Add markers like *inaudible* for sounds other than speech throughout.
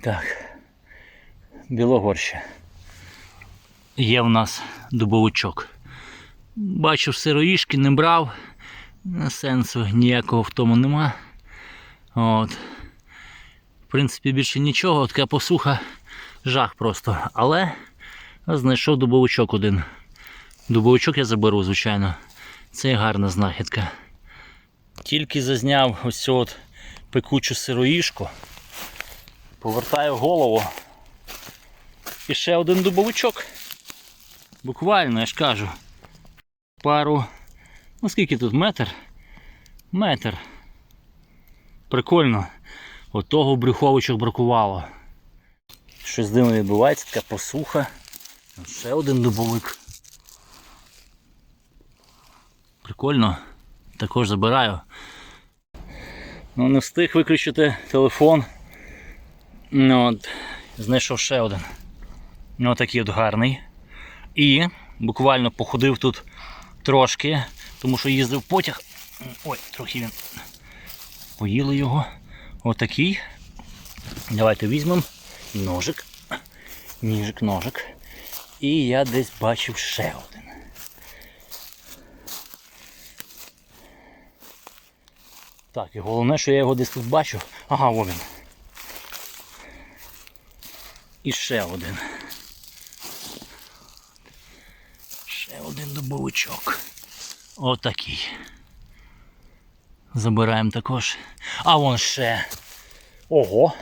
Так. Білогорща. Є в нас дубовичок. Бачив сироїшки, не брав. Сенсу ніякого в тому нема. От. В принципі, більше нічого, така посуха, жах просто. Але знайшов дубовичок один. Дубовичок я заберу, звичайно. Це гарна знахідка. Тільки зазняв ось от пекучу сироїшку. Повертаю голову. І ще один дубовичок. Буквально, я ж кажу. Пару. Ну скільки тут метр? Метр. Прикольно. От того брюховичок бракувало. Щось дивно відбувається, така посуха. Ще один дубовик. Прикольно. Також забираю. Ну, не встиг виключити телефон. Ну, от, знайшов ще один. Ну, такий от гарний. І буквально походив тут трошки, тому що їздив потяг. Ой, трохи він. Поїли його. Отакий. Давайте візьмемо ножик. Ніжик, ножик. І я десь бачив ще один. Так, і головне, що я його десь тут бачу. Ага, о він. І ще один. Ще один дубовичок. Отакий. Забираємо також. А вон ще. Ого.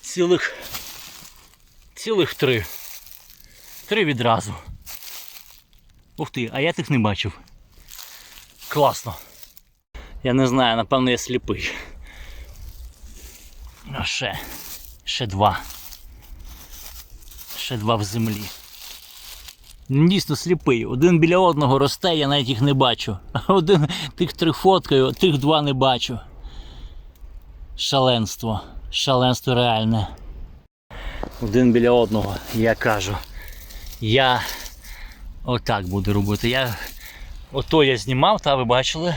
Цілих. Цілих три. Три відразу. Ух ти, а я тих не бачив. Класно. Я не знаю, напевно я сліпий. А ще. Ще два. Ще два в землі. Дійсно сліпий. Один біля одного росте, я навіть їх не бачу. *laughs* Один тих три фоткаю, тих два не бачу. Шаленство. Шаленство реальне. Один біля одного, я кажу. Я отак буду робити. Я ото я знімав, та ви бачили.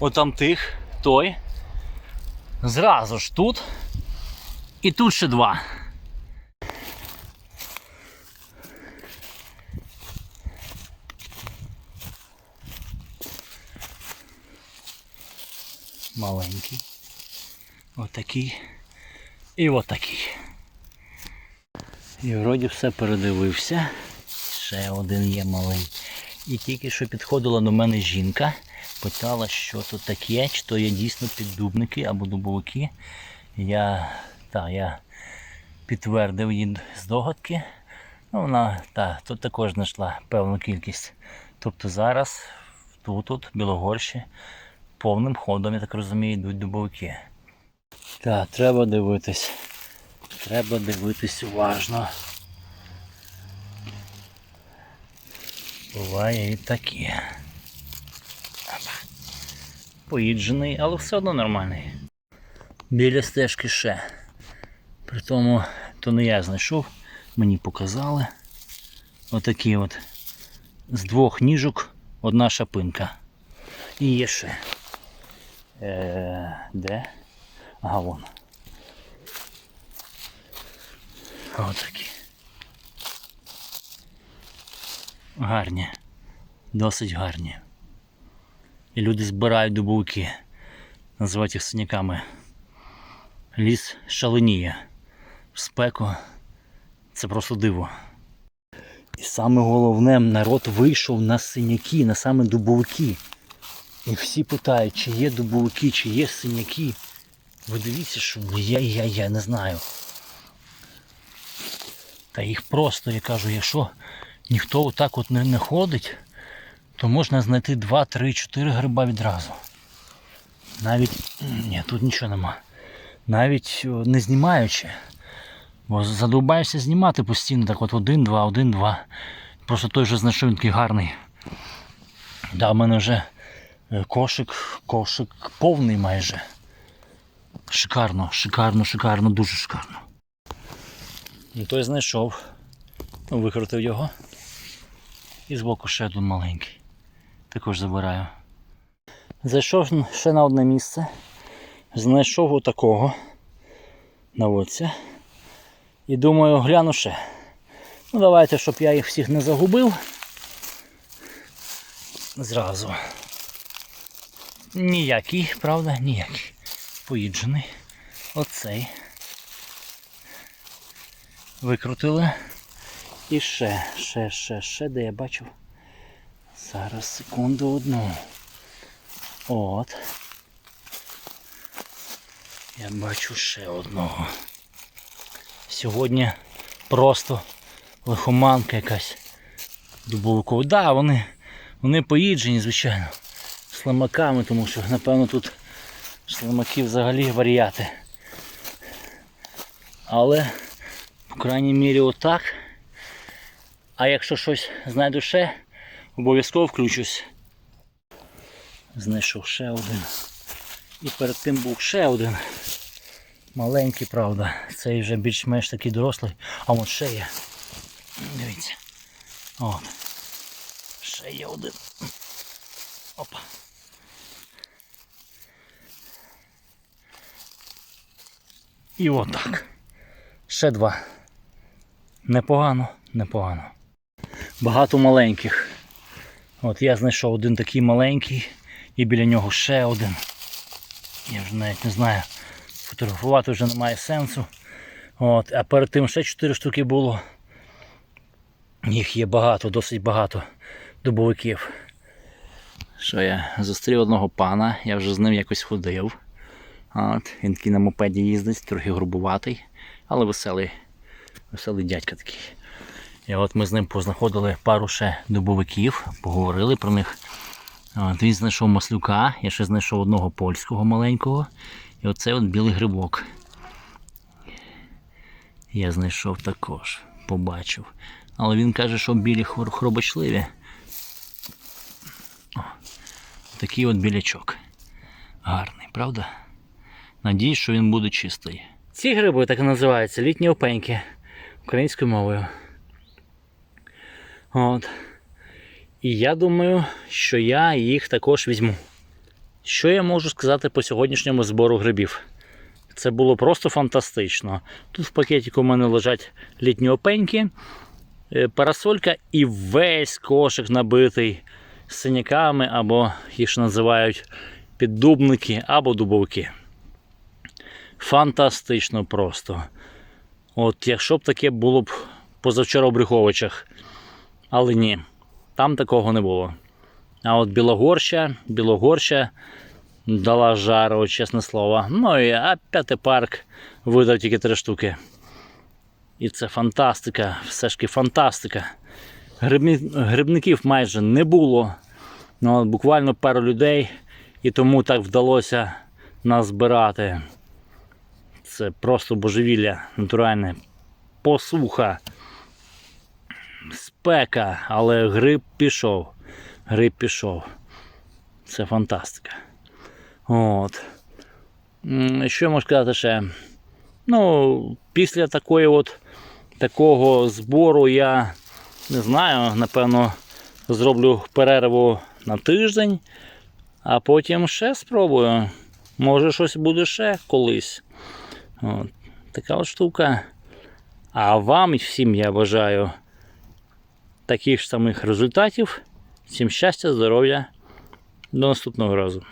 Отам тих, той. Зразу ж тут. І тут ще два. Маленький. Отакий. І отакий. І вроді все передивився. Ще один є малий. І тільки що підходила до мене жінка, питала, що тут таке, чи то є дійсно піддубники або дубовики. Я, та, я підтвердив її здогадки. Ну, вона та, тут також знайшла певну кількість. Тобто зараз тут, тут Білогорщі, повним ходом, я так розумію, йдуть дубовики. Так, треба дивитись. Треба дивитись уважно. Буває і таке. Поїджений, але все одно нормальний. Біля стежки ще. При тому, то не я знайшов, мені показали. Отакі от з двох ніжок одна шапинка. І є ще. Е, де? Ага, вон. Отакі. Гарні. Досить гарні. І люди збирають дубовики. Називають їх синяками. Ліс шаленіє. В спеку. Це просто диво. І саме головне, народ вийшов на синяки, на саме дубовики. І всі питають, чи є дубовики, чи є синяки. Ви дивіться, що я, я, я не знаю. Та їх просто, я кажу, якщо ніхто отак от не, не ходить, то можна знайти 2, 3, 4 гриба відразу. Навіть ні, тут нічого нема. Навіть не знімаючи. Бо задовбаєшся знімати постійно, так от один, два, один, два. Просто той знайшов він такий гарний. Да, в мене вже кошик, кошик повний майже. Шикарно, шикарно, шикарно, дуже шикарно. Ну, той знайшов, викрутив його. І збоку ще один маленький. Також забираю. Зайшов ще на одне місце. Знайшов отакого. наводця. І думаю, гляну ще. Ну давайте, щоб я їх всіх не загубив. Зразу. Ніякий, правда, ніякий. Поїджений. Оцей. Викрутили. І ще, ще, ще, ще, де я бачив. Зараз секунду одну. От. Я бачу ще одного. Сьогодні просто лихоманка якась дубовикова. Да, вони, вони поїджені, звичайно, слимаками, тому що, напевно, тут слимаки взагалі варіати. Але, по крайній мірі, отак. А якщо щось знайду ще, обов'язково включусь. Знайшов ще один. І перед тим був ще один. Маленький, правда. Цей вже більш-менш такий дорослий. А от ще є. Дивіться. От. Ще є один. Опа. І отак. Ще два. Непогано, непогано. Багато маленьких. От я знайшов один такий маленький і біля нього ще один. Я вже навіть не знаю. Фотографувати вже немає сенсу. От, а перед тим ще 4 штуки було. Їх є багато, досить багато дубовиків. Що я зустрів одного пана, я вже з ним якось ходив. От, він такий на мопеді їздить, трохи грубуватий, але веселий, веселий дядька такий. І от ми з ним познаходили пару ще дубовиків, поговорили про них. От, він знайшов маслюка, я ще знайшов одного польського маленького. І оцей от білий грибок. Я знайшов також, побачив. Але він каже, що білі хробочливі. О, такий от білячок. Гарний, правда? Надіюсь, що він буде чистий. Ці гриби так і називаються літні опеньки українською мовою. От. І я думаю, що я їх також візьму. Що я можу сказати по сьогоднішньому збору грибів? Це було просто фантастично. Тут в пакетику у мене лежать літні опеньки, е, парасолька і весь кошик набитий синяками, або їх ще називають піддубники або дубовики. Фантастично просто. От якщо б таке було б позавчора в Брюховичах. Але ні, там такого не було. А от Білогорща, Білогорща дала жару, чесне слово. Ну і а п'ятий парк видав тільки три штуки. І це фантастика, все ж таки фантастика. Грибників майже не було. Ну, буквально пару людей, і тому так вдалося нас збирати. Це просто божевілля натуральне. Посуха, спека, але гриб пішов. Гриб пішов. Це фантастика. От. Що я можу сказати ще? Ну, після такої от, такого збору я не знаю, напевно, зроблю перерву на тиждень, а потім ще спробую. Може щось буде ще колись. От. Така от штука. А вам всім я бажаю таких ж самих результатів. Всім щастя, здоров'я. До наступного разу.